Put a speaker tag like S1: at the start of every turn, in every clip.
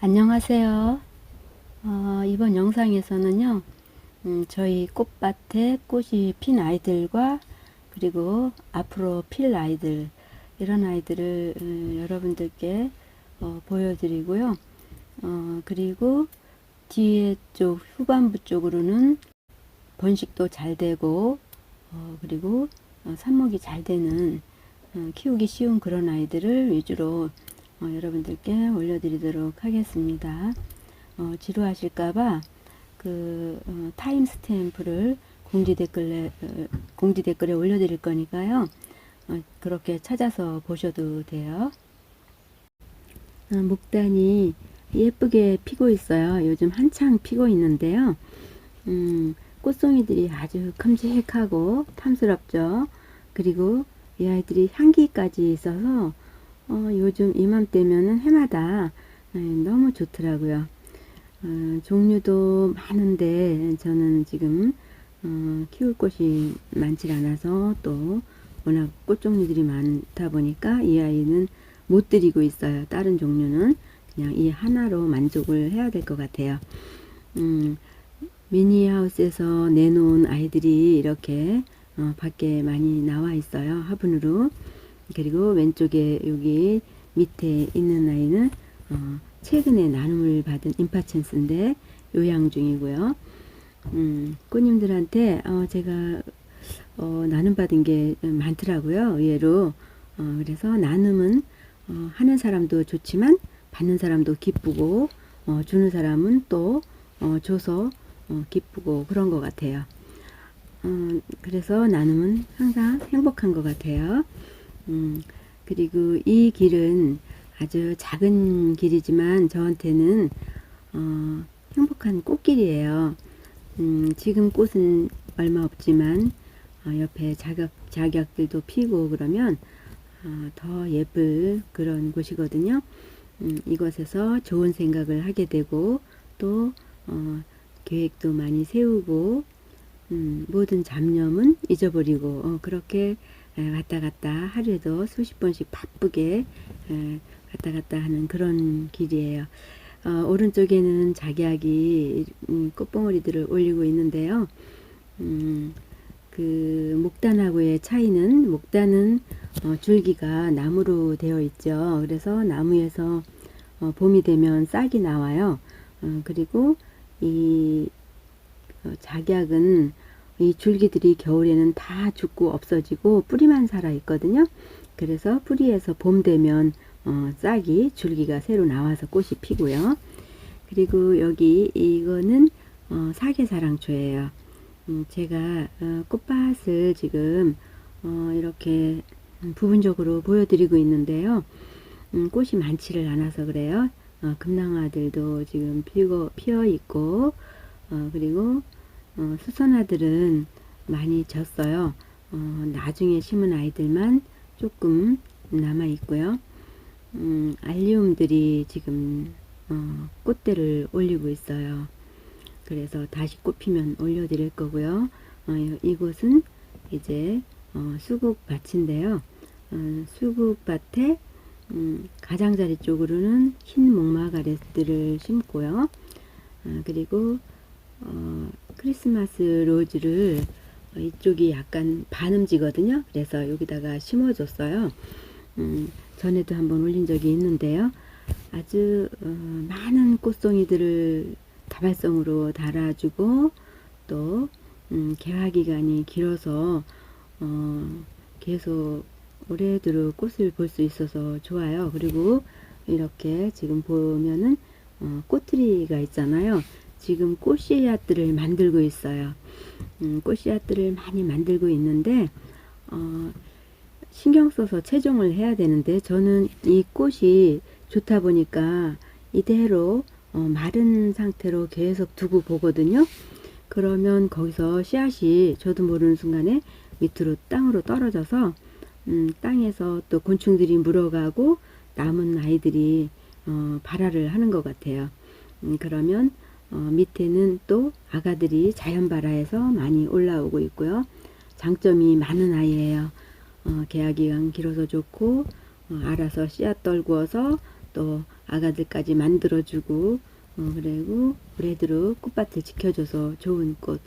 S1: 안녕하세요. 어, 이번 영상에서는요, 음, 저희 꽃밭에 꽃이 핀 아이들과 그리고 앞으로 필 아이들, 이런 아이들을 음, 여러분들께 어, 보여드리고요. 어, 그리고 뒤에 쪽, 후반부 쪽으로는 번식도 잘 되고, 어, 그리고 어, 삽목이 잘 되는 어, 키우기 쉬운 그런 아이들을 위주로 어, 여러분들께 올려드리도록 하겠습니다. 어, 지루하실까봐 그 어, 타임 스탬프를 공지 댓글에 어, 공지 댓글에 올려드릴 거니까요. 어, 그렇게 찾아서 보셔도 돼요. 어, 목단이 예쁘게 피고 있어요. 요즘 한창 피고 있는데요. 음, 꽃송이들이 아주 큼직하고 탐스럽죠. 그리고 이 아이들이 향기까지 있어서 어, 요즘 이맘때면은 해마다 에, 너무 좋더라고요. 어, 종류도 많은데 저는 지금 어, 키울 곳이 많지 않아서 또 워낙 꽃 종류들이 많다 보니까 이 아이는 못 드리고 있어요. 다른 종류는 그냥 이 하나로 만족을 해야 될 것 같아요. 음, 미니하우스에서 내놓은 아이들이 이렇게 어, 밖에 많이 나와 있어요. 화분으로. 그리고 왼쪽에 여기 밑에 있는 아이는 어, 최근에 나눔을 받은 임파첸스인데 요양 중이고요. 음, 꽃님들한테 어, 제가 어, 나눔 받은 게 많더라고요. 의외로. 어, 그래서 나눔은 어, 하는 사람도 좋지만 받는 사람도 기쁘고 어, 주는 사람은 또 어, 줘서 어, 기쁘고 그런 것 같아요. 어, 그래서 나눔은 항상 행복한 것 같아요. 음, 그리고 이 길은 아주 작은 길이지만 저한테는 어, 행복한 꽃길이에요. 음, 지금 꽃은 얼마 없지만 어, 옆에 자격, 자격들도 피고 그러면 어, 더 예쁠 그런 곳이거든요. 음, 이곳에서 좋은 생각을 하게 되고 또 어, 계획도 많이 세우고 음, 모든 잡념은 잊어버리고 어, 그렇게 에, 왔다 갔다 하루에도 수십 번씩 바쁘게 에, 왔다 갔다 하는 그런 길이에요. 어, 오른쪽에는 작약이 음, 꽃봉오리들을 올리고 있는데요. 음, 그 목단하고의 차이는 목단은 어, 줄기가 나무로 되어 있죠. 그래서 나무에서 어, 봄이 되면 싹이 나와요. 어, 그리고 이 어, 작약은 이 줄기들이 겨울에는 다 죽고 없어지고 뿌리만 살아 있거든요. 그래서 뿌리에서 봄 되면 어, 싹이 줄기가 새로 나와서 꽃이 피고요. 그리고 여기 이거는 어, 사계사랑초예요. 음, 제가 어, 꽃밭을 지금 어, 이렇게 부분적으로 보여드리고 있는데요. 음, 꽃이 많지를 않아서 그래요. 어, 금낭화들도 지금 피고 피어 있고 어, 그리고 어, 수선화들은 많이 졌어요. 어, 나중에 심은 아이들만 조금 남아 있고요. 음, 알리움들이 지금 어, 꽃대를 올리고 있어요. 그래서 다시 꽃피면 올려드릴 거고요. 어, 이곳은 이제 어, 수국밭인데요. 어, 수국밭에 음, 가장자리 쪽으로는 흰 목마가렛들을 심고요. 어, 그리고 어, 크리스마스 로즈를 어, 이쪽이 약간 반음지거든요. 그래서 여기다가 심어줬어요. 음, 전에도 한번 올린 적이 있는데요. 아주 어, 많은 꽃송이들을 다발성으로 달아주고 또 음, 개화 기간이 길어서 어, 계속 올해도록 꽃을 볼 수 있어서 좋아요. 그리고 이렇게 지금 보면은 어, 꽃트리가 있잖아요. 지금 꽃씨앗들을 만들고 있어요. 음, 꽃씨앗들을 많이 만들고 있는데 어, 신경 써서 채종을 해야 되는데 저는 이 꽃이 좋다 보니까 이대로 어, 마른 상태로 계속 두고 보거든요. 그러면 거기서 씨앗이 저도 모르는 순간에 밑으로 땅으로 떨어져서 음, 땅에서 또 곤충들이 물어가고 남은 아이들이 어, 발화를 하는 것 같아요. 음, 그러면 어, 밑에는 또 아가들이 자연 발화해서 많이 올라오고 있고요. 장점이 많은 아이예요. 어, 개화기간 길어서 좋고 어, 알아서 씨앗 떨구어서 또 아가들까지 만들어주고 어, 그리고 올해도록 꽃밭을 지켜줘서 좋은 꽃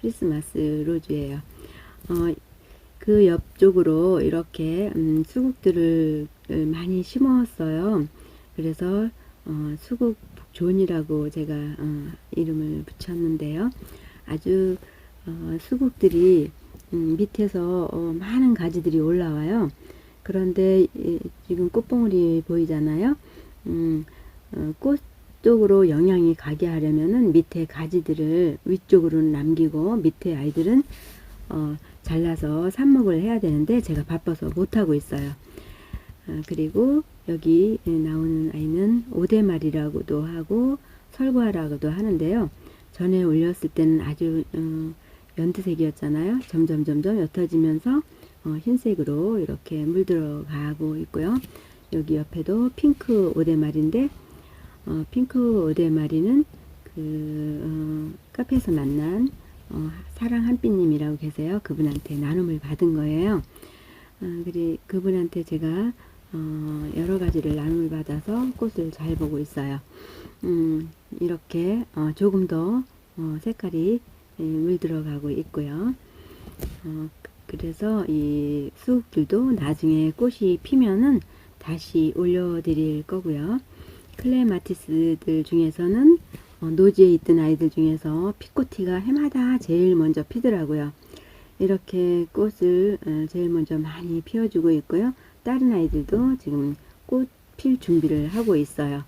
S1: 크리스마스 로즈예요. 어, 그 옆쪽으로 이렇게 음, 수국들을 많이 심었어요. 그래서 어, 수국 북 존이라고 제가 어, 이름을 붙였는데요. 아주 어, 수국들이 음, 밑에서 어, 많은 가지들이 올라와요. 그런데 이, 지금 꽃봉오리 보이잖아요. 음, 어, 꽃 쪽으로 영향이 가게 하려면은 밑에 가지들을 위쪽으로는 남기고 밑에 아이들은 어, 잘라서 삽목을 해야 되는데 제가 바빠서 못하고 있어요. 아, 그리고 여기 나오는 아이는 오대말이라고도 하고 설과라고도 하는데요. 전에 올렸을 때는 아주 어, 연두색이었잖아요. 점점 점점 옅어지면서 어, 흰색으로 이렇게 물들어 가고 있고요. 여기 옆에도 핑크 오대말인데 어, 핑크 오대마리는 그 어, 카페에서 만난 어, 사랑 한빛님이라고 계세요. 그분한테 나눔을 받은 거예요. 어, 그리 그분한테 제가 어, 여러 가지를 나눔을 받아서 꽃을 잘 보고 있어요. 음, 이렇게 어, 조금 더 어, 색깔이 예, 물들어가고 있고요. 어, 그래서 이 수국들도 나중에 꽃이 피면은 다시 올려드릴 거고요. 클레마티스들 중에서는 어, 노지에 있던 아이들 중에서 피코티가 해마다 제일 먼저 피더라고요. 이렇게 꽃을 어, 제일 먼저 많이 피워주고 있고요. 다른 아이들도 지금 꽃 필 준비를 하고 있어요.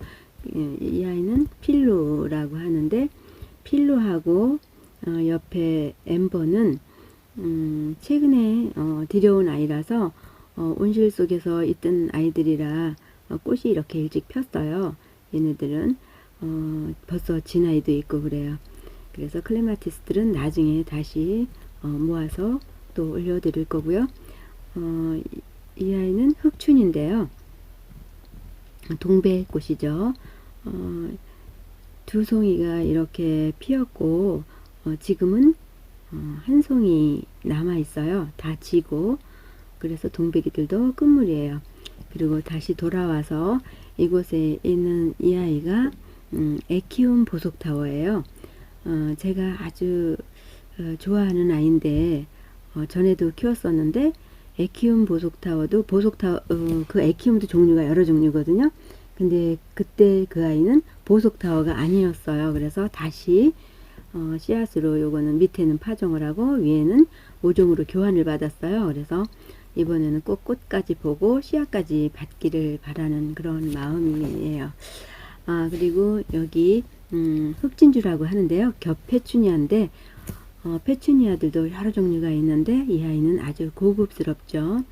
S1: 예, 이 아이는 필로라고 하는데 필로하고 어, 옆에 엠버는 음, 최근에 어, 들여온 아이라서 어, 온실 속에서 있던 아이들이라 어, 꽃이 이렇게 일찍 폈어요. 얘네들은 어, 벌써 진 아이도 있고 그래요. 그래서 클레마티스들은 나중에 다시 어, 모아서 또 올려드릴 거고요. 어, 이, 이 아이는 흑춘인데요. 동백꽃이죠. 어, 두 송이가 이렇게 피었고 어, 지금은 어, 한 송이 남아 있어요. 다 지고 그래서 동백이들도 끝물이에요. 그리고 다시 돌아와서 이곳에 있는 이 아이가 음, 에키움 보석타워예요. 어, 제가 아주 어, 좋아하는 아이인데 어, 전에도 키웠었는데 에키움 보석 타워도 보석 타워 어, 그 에키움도 종류가 여러 종류거든요. 근데 그때 그 아이는 보석 타워가 아니었어요. 그래서 다시 어, 씨앗으로 요거는 밑에는 파종을 하고 위에는 모종으로 교환을 받았어요. 그래서 이번에는 꼭 꽃까지 보고 씨앗까지 받기를 바라는 그런 마음이에요. 아 그리고 여기 음, 흑진주라고 하는데요. 겹 페추니아인데 어, 페추니아들도 여러 종류가 있는데 이 아이는 아주 고급스럽죠.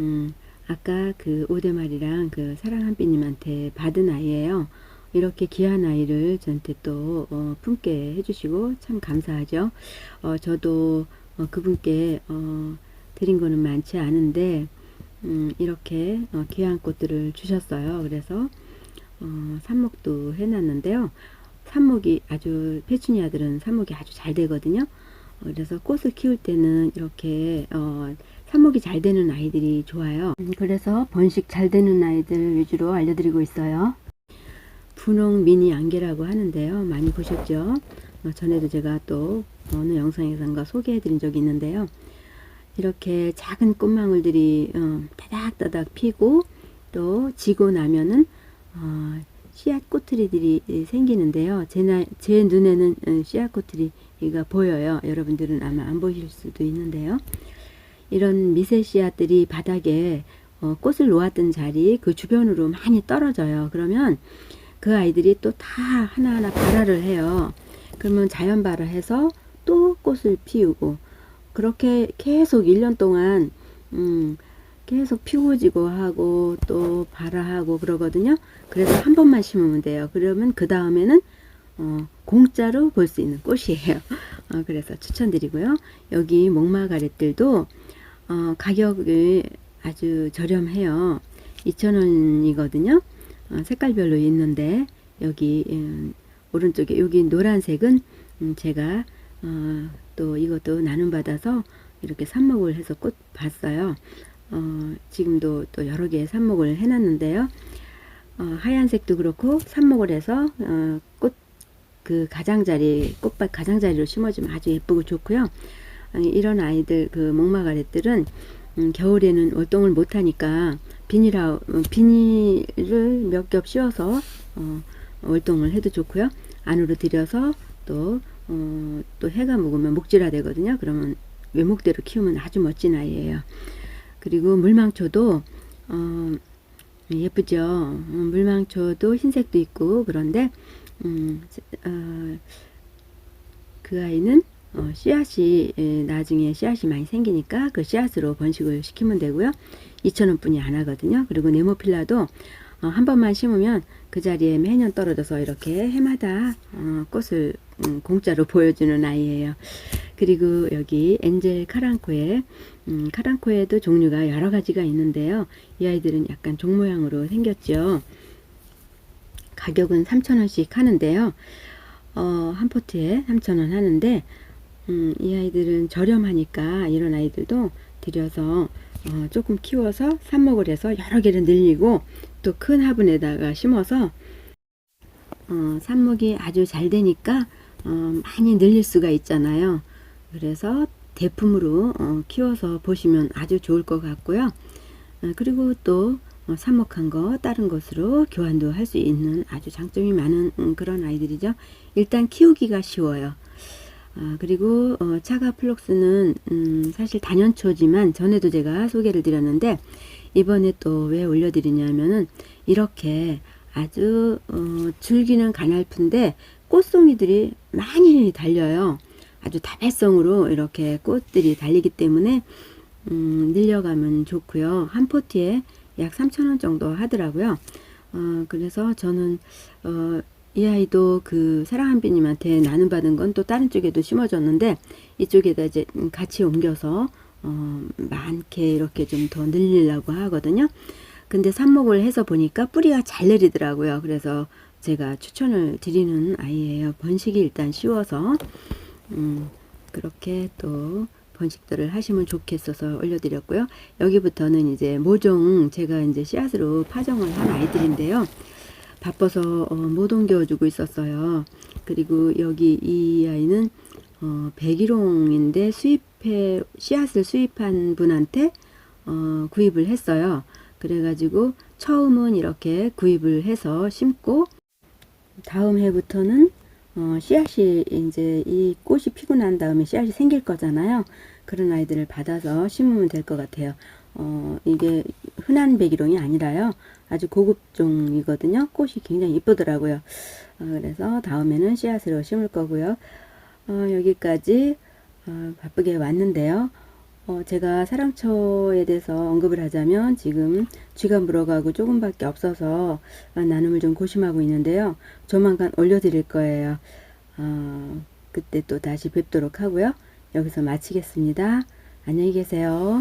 S1: 음, 아까 그 오대말이랑 그 사랑 한비님한테 받은 아이예요. 이렇게 귀한 아이를 저한테 또 어, 품게 해주시고 참 감사하죠. 어, 저도 어, 그분께 어, 드린 거는 많지 않은데 음, 이렇게 어, 귀한 꽃들을 주셨어요. 그래서 어, 삽목도 해놨는데요. 삽목이 아주 페추니아들은 삽목이 아주 잘 되거든요. 어, 그래서 꽃을 키울 때는 이렇게 어, 삽목이 잘 되는 아이들이 좋아요. 음, 그래서 번식 잘 되는 아이들 위주로 알려드리고 있어요. 분홍 미니 안개라고 하는데요. 많이 보셨죠? 어, 전에도 제가 또 어느 영상에선가 소개해 드린 적이 있는데요. 이렇게 작은 꽃망울들이 어, 따닥따닥 피고 또 지고 나면은 어, 씨앗 꼬투리들이 생기는데요. 제, 나, 제 눈에는 어, 씨앗 꼬투리가 보여요. 여러분들은 아마 안 보실 수도 있는데요. 이런 미세 씨앗들이 바닥에 어, 꽃을 놓았던 자리 그 주변으로 많이 떨어져요. 그러면 그 아이들이 또 다 하나하나 발화를 해요. 그러면 자연 발화해서 또 꽃을 피우고 그렇게 계속 1년 동안 음, 계속 피워지고 하고 또 발화하고 그러거든요. 그래서 한 번만 심으면 돼요. 그러면 그 다음에는 어, 공짜로 볼 수 있는 꽃이에요. 어, 그래서 추천드리고요. 여기 목마가렛들도 어, 가격이 아주 저렴해요. 2,000원이거든요. 어, 색깔별로 있는데 여기 음, 오른쪽에 여기 노란색은 음, 제가 어, 또 이것도 나눔 받아서 이렇게 삽목을 해서 꽃 봤어요. 어, 지금도 또 여러 개의 삽목을 해놨는데요. 어, 하얀색도 그렇고 삽목을 해서 어, 꽃 그 가장자리 꽃밭 가장자리로 심어주면 아주 예쁘고 좋고요. 아니, 이런 아이들 그 목마가렛들은 음, 겨울에는 월동을 못하니까 비닐하 어, 비닐을 몇 겹 씌워서 어, 월동을 해도 좋고요. 안으로 들여서 또, 어, 또 해가 묵으면 목질화 되거든요. 그러면 외목대로 키우면 아주 멋진 아이예요. 그리고 물망초도 어, 예쁘죠. 어, 물망초도 흰색도 있고 그런데 음, 어, 그 아이는 어, 씨앗이 에, 나중에 씨앗이 많이 생기니까 그 씨앗으로 번식을 시키면 되고요. 2,000원 뿐이 안 하거든요. 그리고 네모필라도 어, 한 번만 심으면 그 자리에 매년 떨어져서 이렇게 해마다 어, 꽃을 음, 공짜로 보여주는 아이예요. 그리고 여기 엔젤 카랑코에 음, 카랑코에도 종류가 여러 가지가 있는데요. 이 아이들은 약간 종 모양으로 생겼죠. 가격은 3,000원씩 하는데요. 어, 한 포트에 3,000원 하는데 음, 이 아이들은 저렴하니까 이런 아이들도 들여서 어, 조금 키워서 삽목을 해서 여러 개를 늘리고 또 큰 화분에다가 심어서 어, 삽목이 아주 잘 되니까 어, 많이 늘릴 수가 있잖아요. 그래서 대품으로 어, 키워서 보시면 아주 좋을 것 같고요. 어, 그리고 또 어, 삽목한 거 다른 것으로 교환도 할 수 있는 아주 장점이 많은 음, 그런 아이들이죠. 일단 키우기가 쉬워요. 아, 그리고 어, 차가 플록스는 음, 사실 단연초지만 전에도 제가 소개를 드렸는데 이번에 또 왜 올려드리냐면은 이렇게 아주 어, 줄기는 가냘픈데 꽃송이들이 많이 달려요. 아주 다발성으로 이렇게 꽃들이 달리기 때문에 음, 늘려가면 좋고요. 한 포트에 약 3,000원 정도 하더라고요. 어, 그래서 저는 어, 이 아이도 그 사랑한비님한테 나눔받은 건 또 다른 쪽에도 심어줬는데 이쪽에다 이제 같이 옮겨서 어, 많게 이렇게 좀 더 늘리려고 하거든요. 근데 삽목을 해서 보니까 뿌리가 잘 내리더라고요. 그래서 제가 추천을 드리는 아이예요. 번식이 일단 쉬워서 음, 그렇게 또 번식들을 하시면 좋겠어서 올려드렸고요. 여기부터는 이제 모종 제가 이제 씨앗으로 파종을 한 아이들인데요. 바빠서 어, 못 옮겨주고 있었어요. 그리고 여기 이 아이는 어, 백일홍인데 수입해 씨앗을 수입한 분한테 어, 구입을 했어요. 그래가지고 처음은 이렇게 구입을 해서 심고 다음 해부터는 어, 씨앗이 이제 이 꽃이 피고 난 다음에 씨앗이 생길 거잖아요. 그런 아이들을 받아서 심으면 될 것 같아요. 어, 이게 흔한 백일홍이 아니라요. 아주 고급종이거든요. 꽃이 굉장히 이쁘더라고요. 어, 그래서 다음에는 씨앗으로 심을 거고요. 어, 여기까지 어, 바쁘게 왔는데요. 어, 제가 사랑초에 대해서 언급을 하자면 지금 쥐가 물어가고 조금밖에 없어서 어, 나눔을 좀 고심하고 있는데요. 조만간 올려드릴 거예요. 어, 그때 또 다시 뵙도록 하고요. 여기서 마치겠습니다. 안녕히 계세요.